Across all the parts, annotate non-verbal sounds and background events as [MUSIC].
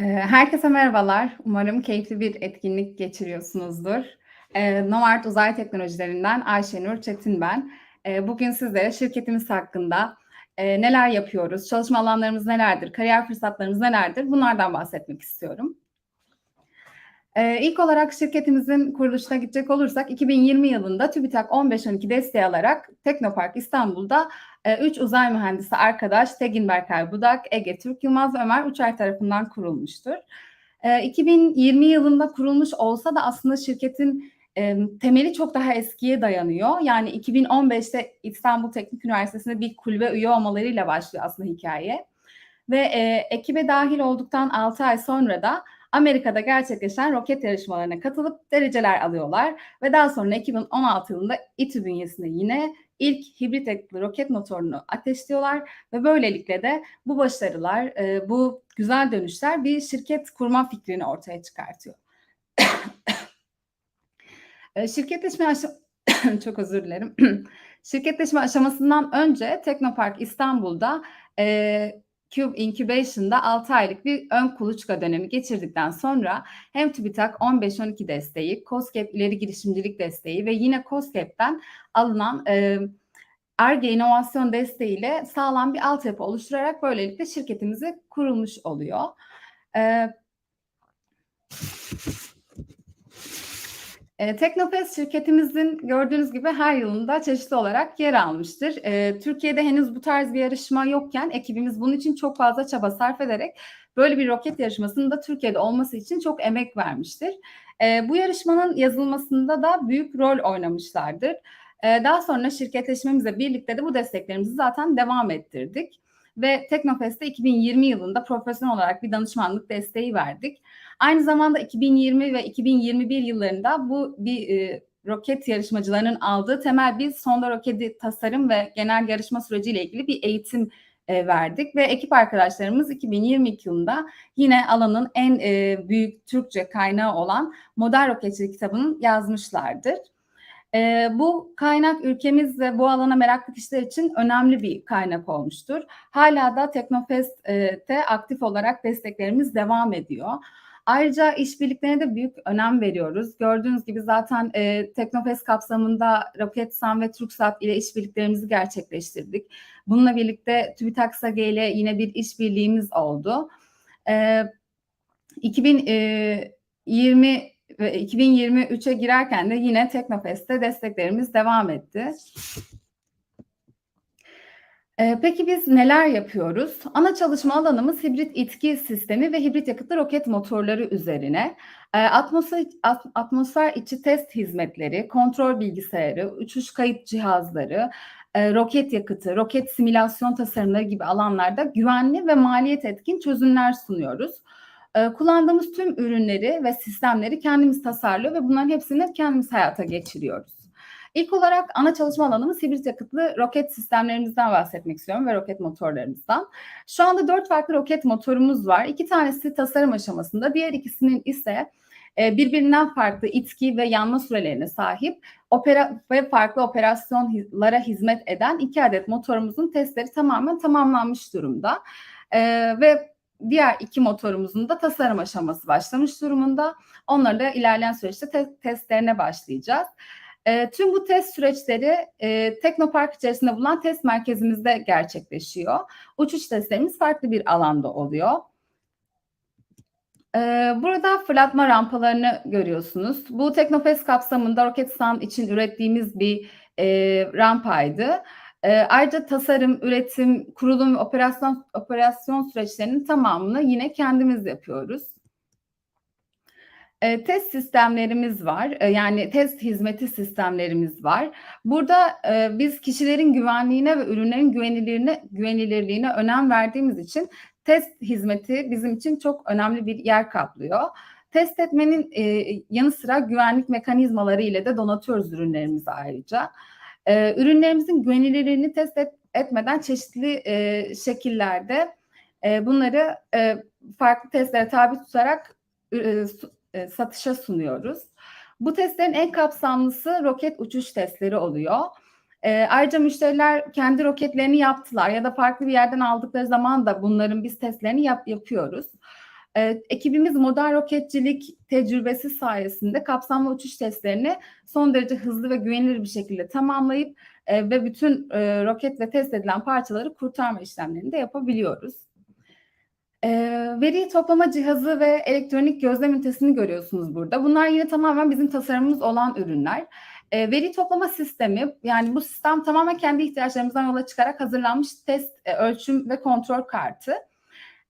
Eee, herkese merhabalar. Umarım keyifli bir etkinlik geçiriyorsunuzdur. Eee, Nomart Uzay Teknolojilerinden Ayşenur Çetin ben. Eee, bugün sizlere şirketimiz hakkında eee, neler yapıyoruz, çalışma alanlarımız nelerdir, kariyer fırsatlarımız nelerdir bunlardan bahsetmek istiyorum. İlk olarak şirketimizin kuruluşuna gidecek olursak 2020 yılında TÜBİTAK 15-12 desteği alarak Teknopark İstanbul'da 3 uzay mühendisi arkadaş Tegin Berkay Budak, Ege Türk Yılmaz ve Ömer Uçar tarafından kurulmuştur. Eee, 2020 yılında kurulmuş olsa da aslında şirketin emm, temeli çok daha eskiye dayanıyor. Yani 2015'te İstanbul Teknik Üniversitesi'nde bir kulübe üye olmalarıyla başlıyor aslında hikaye. Ve eee, ekibe dahil olduktan 6 ay sonra da Amerika'da gerçekleşen roket yarışmalarına katılıp dereceler alıyorlar ve daha sonra 2016 yılında İTÜ bünyesinde yine ilk hibrit roket motorunu ateşliyorlar ve böylelikle de bu başarılar, eee, bu güzel dönüşler bir şirket kurma fikrini ortaya çıkartıyor. Eee, [COUGHS] şirketleşme aşa [COUGHS] çok özür dilerim. [COUGHS] Şirketleşme aşamasından önce Teknopark İstanbul'da eee, Cube Incubation'da 6 aylık bir ön kuluçka dönemi geçirdikten sonra hem TÜBİTAK 15-12 desteği, KOSGEB ileri girişimcilik desteği ve yine KOSGEB'den alınan eee Ar-Ge inovasyon desteğiyle sağlam bir altyapı oluşturarak böylelikle şirketimizi kurulmuş oluyor. Eee Eee, Teknofest şirketimizin gördüğünüz gibi her yılında çeşitli olarak yer almıştır. Eee, Türkiye'de henüz bu tarz bir yarışma yokken ekibimiz bunun için çok fazla çaba sarf ederek böyle bir roket yarışmasının da Türkiye'de olması için çok emek vermiştir. Eee, bu yarışmanın yazılmasında da büyük rol oynamışlardır. Eee, daha sonra şirketleşmemizle birlikte de bu desteklerimizi zaten devam ettirdik ve Teknofest'te 2020 yılında profesyonel olarak bir danışmanlık desteği verdik. Aynı zamanda 2020 ve 2021 yıllarında bu bir eee, roket yarışmacılarının aldığı temel bir sonda roketi tasarım ve genel yarışma süreciyle ilgili bir eğitim eee, verdik ve ekip arkadaşlarımız 2022 yılında yine alanın en eee, büyük Türkçe kaynağı olan Modern Roketçilik kitabını yazmışlardır. Eee, bu kaynak ülkemiz ve bu alana meraklı kişiler için önemli bir kaynak olmuştur. Hâlâ da Teknofest eee, te aktif olarak desteklerimiz devam ediyor. Ayrıca işbirliklerine de büyük önem veriyoruz. Gördüğünüz gibi zaten eee, Teknofest kapsamında Roketsan ve TürkSat ile işbirliklerimizi gerçekleştirdik. Bununla birlikte TÜBİTAK SAGE ile yine bir işbirliğimiz oldu. Eee, 2000 eee, 20 ve 2023'e girerken de yine Teknofest'te desteklerimiz devam etti. Eee, peki biz neler yapıyoruz? Ana çalışma alanımız hibrit itki sistemi ve hibrit yakıtlı roket motorları üzerine. Eee, atmosfer at atmosfer içi test hizmetleri, kontrol bilgisayarı, uçuş kayıt cihazları, eee, roket yakıtı, roket simülasyon tasarımları gibi alanlarda güvenli ve maliyet etkin çözümler sunuyoruz. Eee, kullandığımız tüm ürünleri ve sistemleri kendimiz tasarlıyor ve bunların hepsini kendimiz hayata geçiriyoruz. İlk olarak ana çalışma alanımız hibrit yakıtlı roket sistemlerimizden bahsetmek istiyorum ve roket motorlarımızdan. Şu anda 4 farklı roket motorumuz var. 2 tanesi tasarım aşamasında, diğer ikisinin ise eee, birbirinden farklı itki ve yanma sürelerine sahip opera ve farklı operasyonlara hizmet eden 2 adet motorumuzun testleri tamamen tamamlanmış durumda. Eee, ve diğer 2 motorumuzun da tasarım aşaması başlamış durumunda. Onları da ilerleyen süreçte te testlerine başlayacağız. Eee, tüm bu test süreçleri eee, Teknopark içerisinde bulunan test merkezimizde gerçekleşiyor. Uçuş testlerimiz farklı bir alanda oluyor. Eee, burada fırlatma rampalarını görüyorsunuz. Bu Teknofest kapsamında Roketsan için ürettiğimiz bir eee, rampaydı. Eee, ayrıca tasarım, üretim, kurulum ve operasyon operasyon süreçlerinin tamamını yine kendimiz yapıyoruz. Eee, test sistemlerimiz var. Eee, yani test hizmeti sistemlerimiz var. Burada, eee, biz kişilerin güvenliğine ve ürünlerin güvenilirine güvenilirliğine önem verdiğimiz için test hizmeti bizim için çok önemli bir yer kaplıyor. Test etmenin, eee, yanı sıra güvenlik mekanizmaları ile de donatıyoruz ürünlerimizi ayrıca. Eee, ürünlerimizin güvenilirliğini test et etmeden çeşitli, eee, şekillerde, bunları, farklı testlere tabi tutarak eee, satışa sunuyoruz. Bu testlerin en kapsamlısı roket uçuş testleri oluyor. Eee, ayrıca müşteriler kendi roketlerini yaptılar ya da farklı bir yerden aldıkları zaman da bunların biz testlerini yap yapıyoruz. Eee, ekibimiz modern roketçilik tecrübesi sayesinde kapsamlı uçuş testlerini son derece hızlı ve güvenilir bir şekilde tamamlayıp, eee, ve bütün, eee, roket ve test edilen parçaları kurtarma işlemlerini de yapabiliyoruz. Eee, veri toplama cihazı ve elektronik gözlem ünitesini görüyorsunuz burada. Bunlar yine tamamen bizim tasarımımız olan ürünler. Eee, veri toplama sistemi, yani bu sistem tamamen kendi ihtiyaçlarımızdan yola çıkarak hazırlanmış test, eee, ölçüm ve kontrol kartı.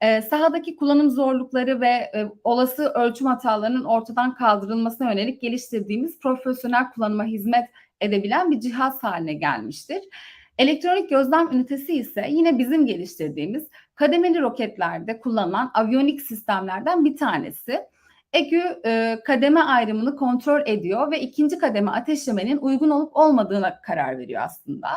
Eee, sahadaki kullanım zorlukları ve, eee, olası ölçüm hatalarının ortadan kaldırılmasına yönelik geliştirdiğimiz profesyonel kullanıma hizmet edebilen bir cihaz haline gelmiştir. Elektronik gözlem ünitesi ise yine bizim geliştirdiğimiz kademeli roketlerde kullanılan aviyonik sistemlerden bir tanesi. EGÜ, eee, kademe ayrımını kontrol ediyor ve 2'nci kademe ateşlemenin uygun olup olmadığına karar veriyor aslında.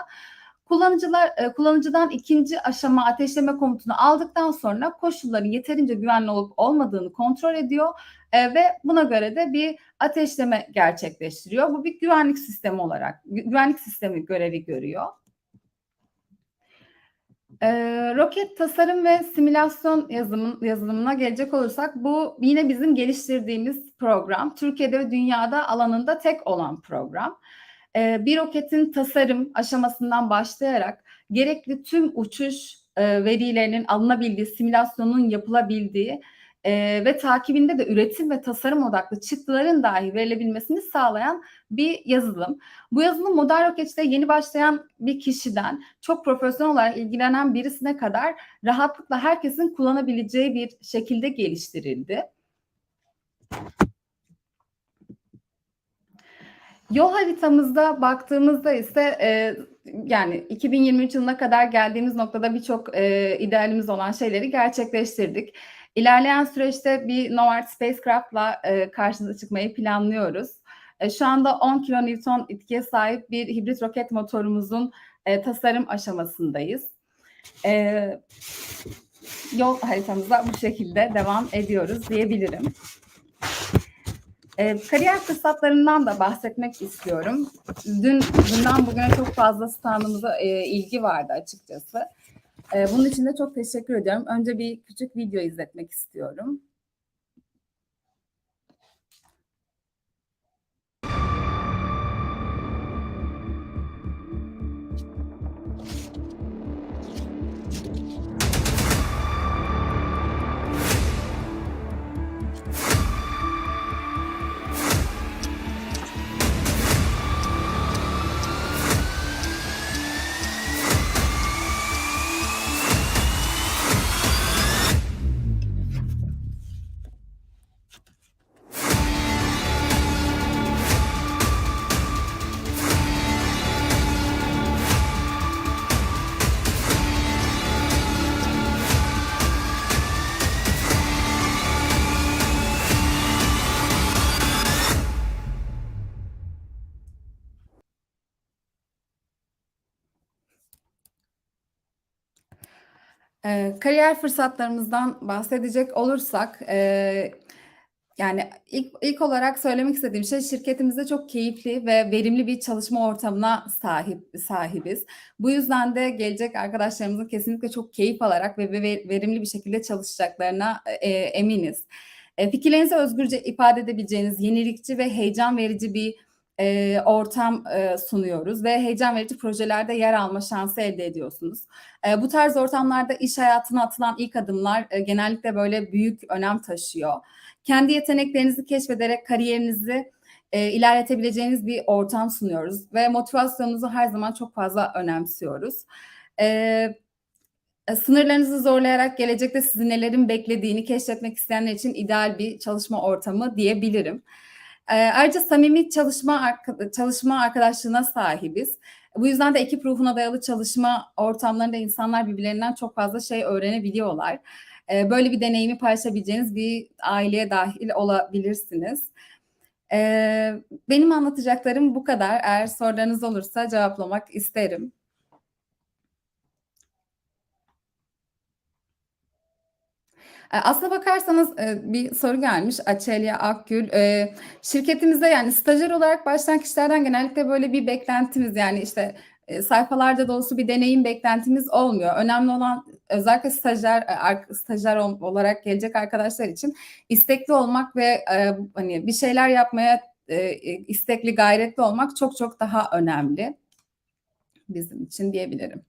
Kullanıcılar eee, kullanıcıdan 2'nci aşama ateşleme komutunu aldıktan sonra koşulların yeterince güvenli olup olmadığını kontrol ediyor, eee, ve buna göre de bir ateşleme gerçekleştiriyor. Bu bir güvenlik sistemi olarak gü güvenlik sistemi görevi görüyor. Eee, roket tasarım ve simülasyon yazımın yazılımına gelecek olursak bu yine bizim geliştirdiğimiz program. Türkiye'de ve dünyada alanında tek olan program. Eee, bir roketin tasarım aşamasından başlayarak gerekli tüm uçuş, eee, verilerinin alınabildiği, simülasyonun yapılabildiği, eee, ve takibinde de üretim ve tasarım odaklı çıktıların dahi verilebilmesini sağlayan bir yazılım. Bu yazılım modern roketçiliğe yeni başlayan bir kişiden çok profesyonel olarak ilgilenen birisine kadar rahatlıkla herkesin kullanabileceği bir şekilde geliştirildi. Yol haritamızda baktığımızda ise, eee, yani 2023 yılına kadar geldiğimiz noktada birçok, eee, idealimiz olan şeyleri gerçekleştirdik. İlerleyen süreçte bir Novart Spacecraft'la, eee, karşınıza çıkmayı planlıyoruz. Eee, şu anda 10 kilonewton etkiye sahip bir hibrit roket motorumuzun, eee, tasarım aşamasındayız. Eee, yol haritamıza bu şekilde devam ediyoruz diyebilirim. Eee, kariyer fırsatlarından da bahsetmek istiyorum. Dün dünden bugüne çok fazla standımıza, eee, ilgi vardı açıkçası. Eee, bunun için de çok teşekkür ediyorum. Önce bir küçük video izletmek istiyorum. Eee, kariyer fırsatlarımızdan bahsedecek olursak, eee, yani ilk ilk olarak söylemek istediğim şey şirketimizde çok keyifli ve verimli bir çalışma ortamına sahip sahibiz. Bu yüzden de gelecek arkadaşlarımızın kesinlikle çok keyif alarak ve ve verimli bir şekilde çalışacaklarına, eee, eminiz. Eee, fikirlerinizi özgürce ifade edebileceğiniz yenilikçi ve heyecan verici bir, eee, ortam, eee, sunuyoruz ve heyecan verici projelerde yer alma şansı elde ediyorsunuz. Eee, bu tarz ortamlarda iş hayatına atılan ilk adımlar, eee, genellikle böyle büyük önem taşıyor. Kendi yeteneklerinizi keşfederek kariyerinizi, eee, ilerletebileceğiniz bir ortam sunuyoruz ve motivasyonunuzu her zaman çok fazla önemsiyoruz. Eee, e, sınırlarınızı zorlayarak gelecekte sizi nelerin beklediğini keşfetmek isteyenler için ideal bir çalışma ortamı diyebilirim. Eee, ayrıca samimi çalışma çalışma arkadaşlığına sahibiz. Bu yüzden de ekip ruhuna dayalı çalışma ortamlarında insanlar birbirlerinden çok fazla şey öğrenebiliyorlar. Eee, böyle bir deneyimi paylaşabileceğiniz bir aileye dâhil olabilirsiniz. Eee, benim anlatacaklarım bu kadar. Eğer sorularınız olursa cevaplamak isterim. Aslına bakarsanız, eee, bir soru gelmiş Açelya Akgül. Eee, şirketimizde, yani stajyer olarak başlayan kişilerden genellikle böyle bir beklentimiz, yani işte, eee, sayfalarca dolusu bir deneyim beklentimiz olmuyor. Önemli olan özellikle stajyer, stajyer olarak gelecek arkadaşlar için istekli olmak ve, hani, bir şeyler yapmaya, istekli, gayretli olmak çok çok daha önemli bizim için diyebilirim.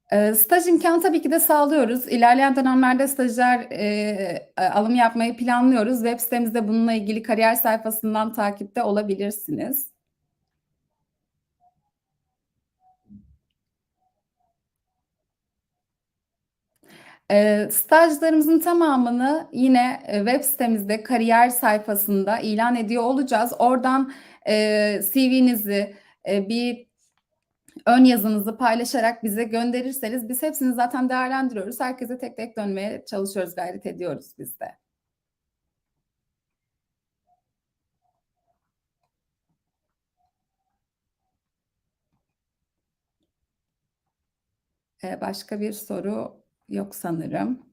Eee, staj imkânı tabii ki de sağlıyoruz. İlerleyen dönemlerde stajyer, eee, alımı yapmayı planlıyoruz. Web sitemizde bununla ilgili kariyer sayfasından takipte olabilirsiniz. Eee, stajlarımızın tamamını yine, eee, web sitemizde kariyer sayfasında ilan ediyor olacağız. Oradan, eee, CV'nizi, eee, bir ön yazınızı paylaşarak bize gönderirseniz biz hepsini zaten değerlendiriyoruz. Herkese tek tek dönmeye çalışıyoruz, gayret ediyoruz biz de. Eee, başka bir soru yok sanırım.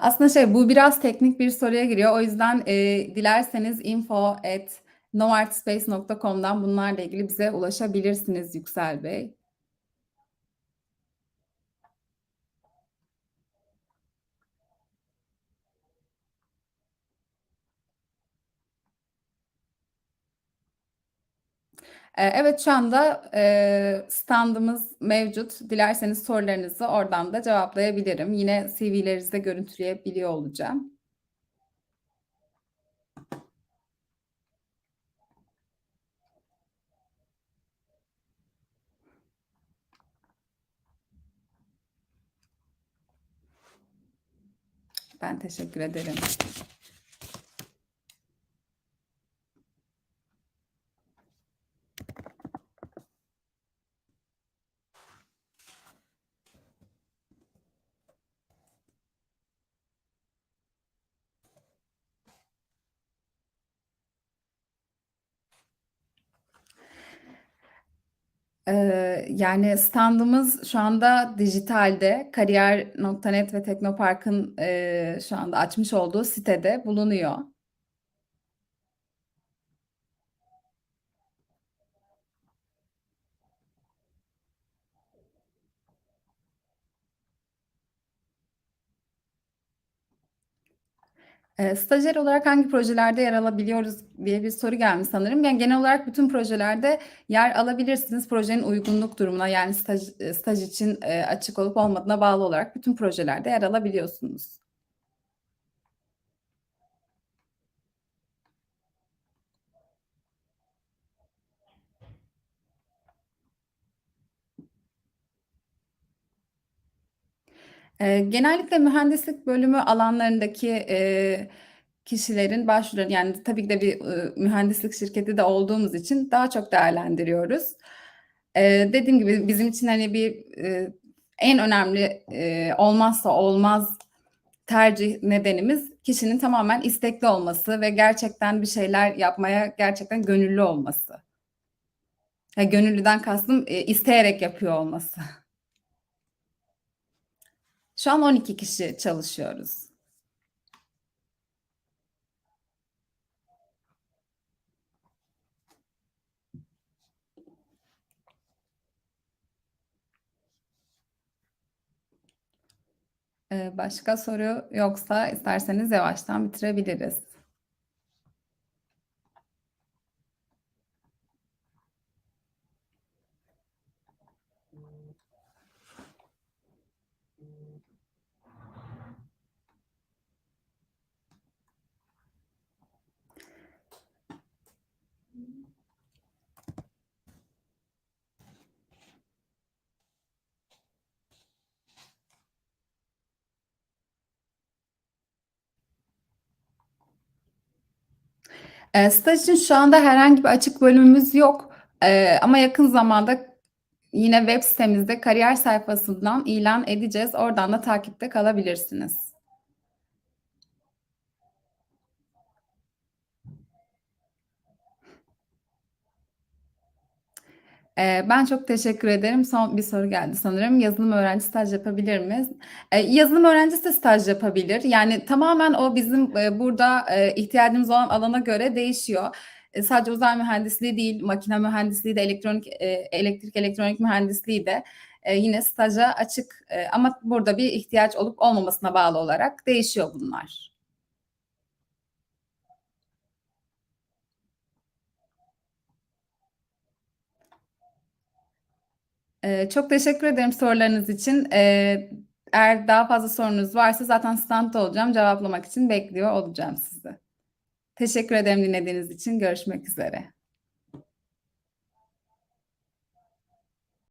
Aslında şey, bu biraz teknik bir soruya giriyor. O yüzden, eee, dilerseniz info@noartspace.com'dan bunlarla ilgili bize ulaşabilirsiniz Yüksel Bey. Evet, şu anda, eee, standımız mevcut. Dilerseniz sorularınızı oradan da cevaplayabilirim. Yine CV'lerinizi görüntüleyebiliyor olacağım. Ben teşekkür ederim. Eee, yani standımız şu anda dijitalde. Kariyer.net ve Teknopark'ın, eee, şu anda açmış olduğu sitede bulunuyor. Stajyer olarak hangi projelerde yer alabiliyoruz diye bir soru gelmiş sanırım. Yani genel olarak bütün projelerde yer alabilirsiniz. Projenin uygunluk durumuna yani staj eee, staj için, eee, açık olup olmadığına bağlı olarak bütün projelerde yer alabiliyorsunuz. Eee, genellikle mühendislik bölümü alanlarındaki, eee, kişilerin başvuru yani tabii ki de bir, ııı, mühendislik şirketi de olduğumuz için daha çok değerlendiriyoruz. Eee, dediğim gibi bizim için, hani, bir, eee, en önemli, eee, olmazsa olmaz tercih nedenimiz kişinin tamamen istekli olması ve gerçekten bir şeyler yapmaya gerçekten gönüllü olması. Ya, gönüllüden kastım, eee, isteyerek yapıyor olması. [LAUGHS] Şu an 12 kişi çalışıyoruz. Eee, başka soru yoksa isterseniz yavaştan bitirebiliriz. Eee, staj için şu anda herhangi bir açık bölümümüz yok. Eee, ama yakın zamanda yine web sitemizde kariyer sayfasından ilan edeceğiz. Oradan da takipte kalabilirsiniz. Eee, ben çok teşekkür ederim. Son bir soru geldi sanırım. Yazılım öğrencisi staj yapabilir mi? Eee, yazılım öğrencisi de staj yapabilir. Yani tamamen o bizim, eee, burada, eee, ihtiyacımız olan alana göre değişiyor. Eee, sadece uzay mühendisliği değil, makine mühendisliği de, elektronik, eee, elektrik elektronik mühendisliği de, eee, yine staja açık, eee, ama burada bir ihtiyaç olup olmamasına bağlı olarak değişiyor bunlar. Eee, çok teşekkür ederim sorularınız için. Eee, eğer daha fazla sorunuz varsa zaten standta olacağım. Cevaplamak için bekliyor olacağım sizi. Teşekkür ederim dinlediğiniz için. Görüşmek üzere.